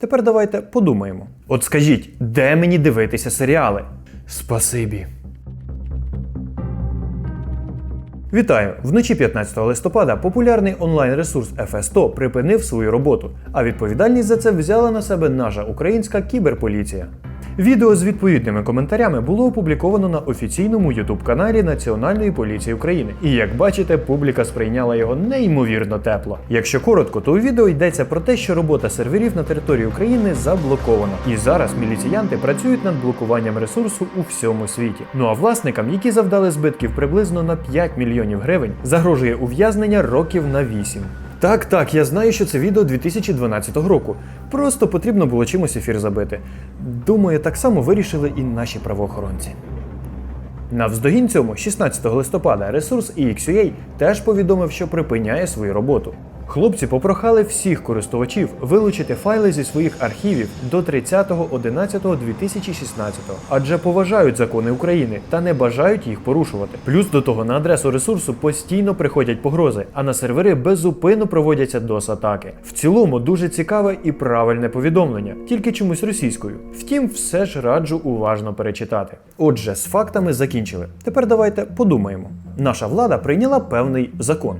Тепер давайте подумаємо. От скажіть, де мені дивитися серіали? Спасибі. Вітаю! Вночі 15 листопада популярний онлайн-ресурс FS100 припинив свою роботу, а відповідальність за це взяла на себе наша українська кіберполіція. Відео з відповідними коментарями було опубліковано на офіційному ютуб-каналі Національної поліції України. І як бачите, публіка сприйняла його неймовірно тепло. Якщо коротко, то у відео йдеться про те, що робота серверів на території України заблокована. І зараз міліціянти працюють над блокуванням ресурсу у всьому світі. Ну а власникам, які завдали збитків приблизно на 5 мільйонів гривень, загрожує ув'язнення років на 8. Так, так, я знаю, що це відео 2012 року. Просто потрібно було чимось ефір забити. Думаю, так само вирішили і наші правоохоронці. Навздогін цьому, 16 листопада, ресурс EXUA теж повідомив, що припиняє свою роботу. Хлопці попрохали всіх користувачів вилучити файли зі своїх архівів до 30.11.2016, адже поважають закони України та не бажають їх порушувати. Плюс до того на адресу ресурсу постійно приходять погрози, а на сервери безупинно проводяться DOS-атаки. В цілому дуже цікаве і правильне повідомлення, тільки чомусь російською. Втім, все ж раджу уважно перечитати. Отже, з фактами закінчили. Тепер давайте подумаємо. Наша влада прийняла певний закон.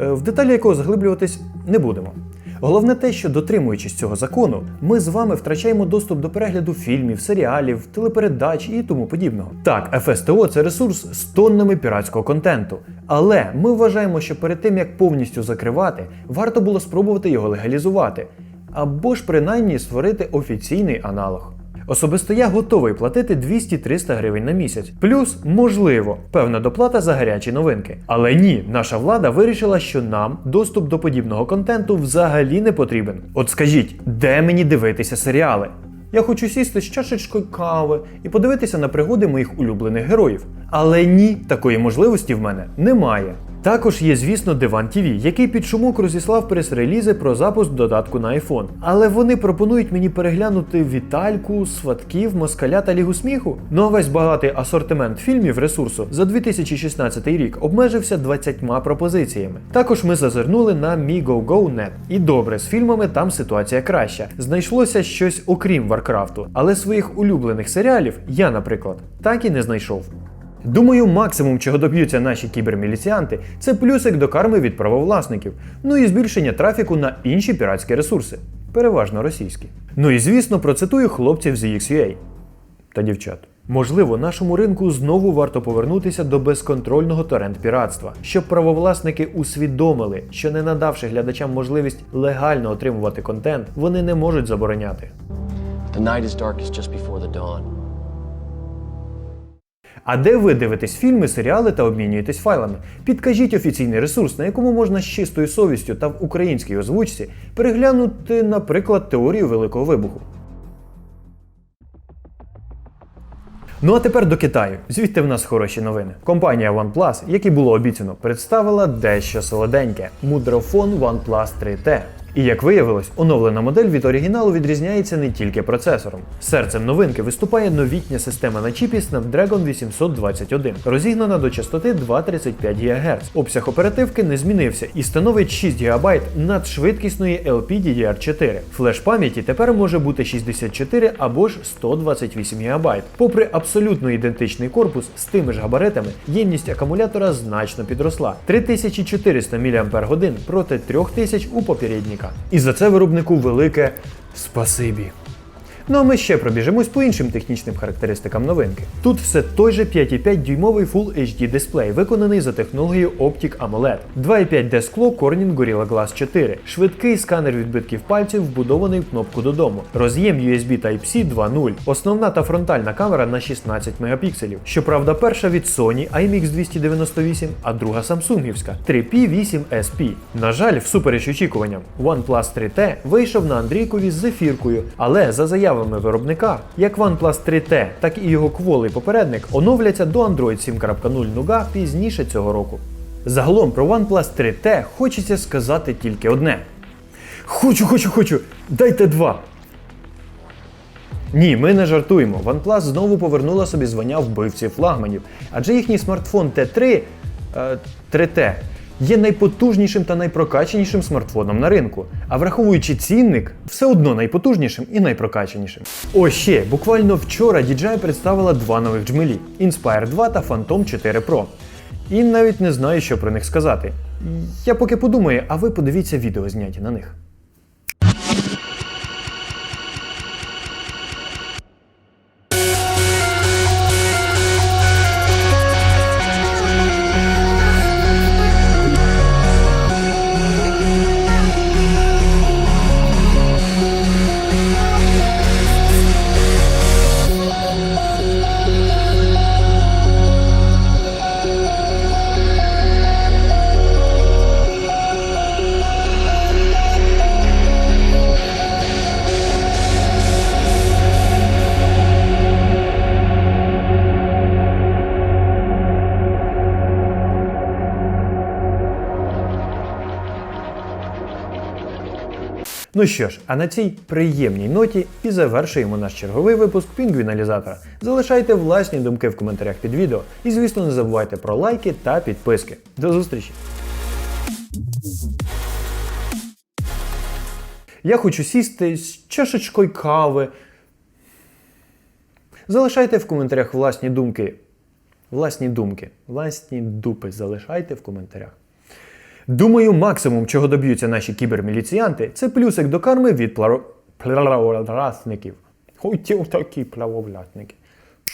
Е, В деталі якого заглиблюватись не будемо. Головне те, що дотримуючись цього закону, ми з вами втрачаємо доступ до перегляду фільмів, серіалів, телепередач і тому подібного. Так, ФСТО це ресурс з тоннами піратського контенту. Але ми вважаємо, що перед тим як повністю закривати, варто було спробувати його легалізувати, або ж принаймні створити офіційний аналог. Особисто я готовий платити 200-300 гривень на місяць. Плюс, можливо, певна доплата за гарячі новинки. Але ні, наша влада вирішила, що нам доступ до подібного контенту взагалі не потрібен. От скажіть, де мені дивитися серіали? Я хочу сісти з чашечкою кави і подивитися на пригоди моїх улюблених героїв. Але ні, такої можливості в мене немає. Також є, звісно, Диван TV, який під шумок розіслав прес-релізи про запуск додатку на iPhone. Але вони пропонують мені переглянути Вітальку, сватків, москаля та лігу сміху. Ну а весь багатий асортимент фільмів ресурсу за 2016 рік обмежився 20 пропозиціями. Також ми зазирнули на MiGoGo.net. І добре, з фільмами там ситуація краща. Знайшлося щось окрім Варкрафту, але своїх улюблених серіалів я, наприклад, так і не знайшов. Думаю, максимум, чого доб'ються наші кіберміліціанти, це плюсик до карми від правовласників, ну і збільшення трафіку на інші піратські ресурси, переважно російські. Ну і звісно, процитую хлопців з EXUA та дівчат. Можливо, нашому ринку знову варто повернутися до безконтрольного торрент-піратства, щоб правовласники усвідомили, що не надавши глядачам можливість легально отримувати контент, вони не можуть забороняти. The night is darkest just before the dawn. А де ви дивитесь фільми, серіали та обмінюєтесь файлами? Підкажіть офіційний ресурс, на якому можна з чистою совістю та в українській озвучці переглянути, наприклад, теорію Великого вибуху. Ну а тепер до Китаю. Звідти в нас хороші новини. Компанія OnePlus, як і було обіцяно, представила дещо солоденьке мудрофон OnePlus 3T. І як виявилось, оновлена модель від оригіналу відрізняється не тільки процесором. Серцем новинки виступає новітня система на чіпі Snapdragon 821, розігнана до частоти 2,35 ГГц. Обсяг оперативки не змінився і становить 6 ГБ надшвидкісної LPDDR4. Флеш пам'яті тепер може бути 64 або ж 128 ГБ. Попри абсолютно ідентичний корпус з тими ж габаритами, ємність акумулятора значно підросла 3400 мАч проти 3000 у І за це виробнику велике спасибі. Ну а ми ще пробіжимось по іншим технічним характеристикам новинки. Тут все той же 5,5 дюймовий Full HD дисплей, виконаний за технологією Optic AMOLED, 2,5D скло Corning Gorilla Glass 4, швидкий сканер відбитків пальців, вбудований в кнопку додому, роз'єм USB Type-C 2.0, основна та фронтальна камера на 16 мегапікселів. Щоправда, перша від Sony IMX 298, а друга самсунгівська 3P8SP. На жаль, всупереч очікуванням, OnePlus 3T вийшов на Андрійкові з зефіркою, але за заявами виробника, як OnePlus 3T, так і його кволий попередник оновляться до Android 7.0 Nougat пізніше цього року. Загалом про OnePlus 3T хочеться сказати тільки одне: Хочу, хочу, хочу, дайте два. Ні, ми не жартуємо. OnePlus знову повернула собі звання вбивці флагманів, адже їхній смартфон T3 е, 3T є найпотужнішим та найпрокаченішим смартфоном на ринку. А враховуючи цінник, все одно найпотужнішим і найпрокаченішим. О, ще буквально вчора DJI представила два нових джмелі Inspire 2 та Phantom 4 Pro. І навіть не знаю, що про них сказати. Я поки подумаю, а ви подивіться відео зняті на них. Ну що ж, а на цій приємній ноті і завершуємо наш черговий випуск пінгвіналізатора. Залишайте власні думки в коментарях під відео і, звісно, не забувайте про лайки та підписки. До зустрічі! Я хочу сісти з чашечкою кави. Залишайте в коментарях власні думки. Власні думки, власні дупи залишайте в коментарях. Думаю, максимум, чого доб'ються наші кіберміліціянти, це плюсик до карми від пларо... плавовласників. Такі плавовласники.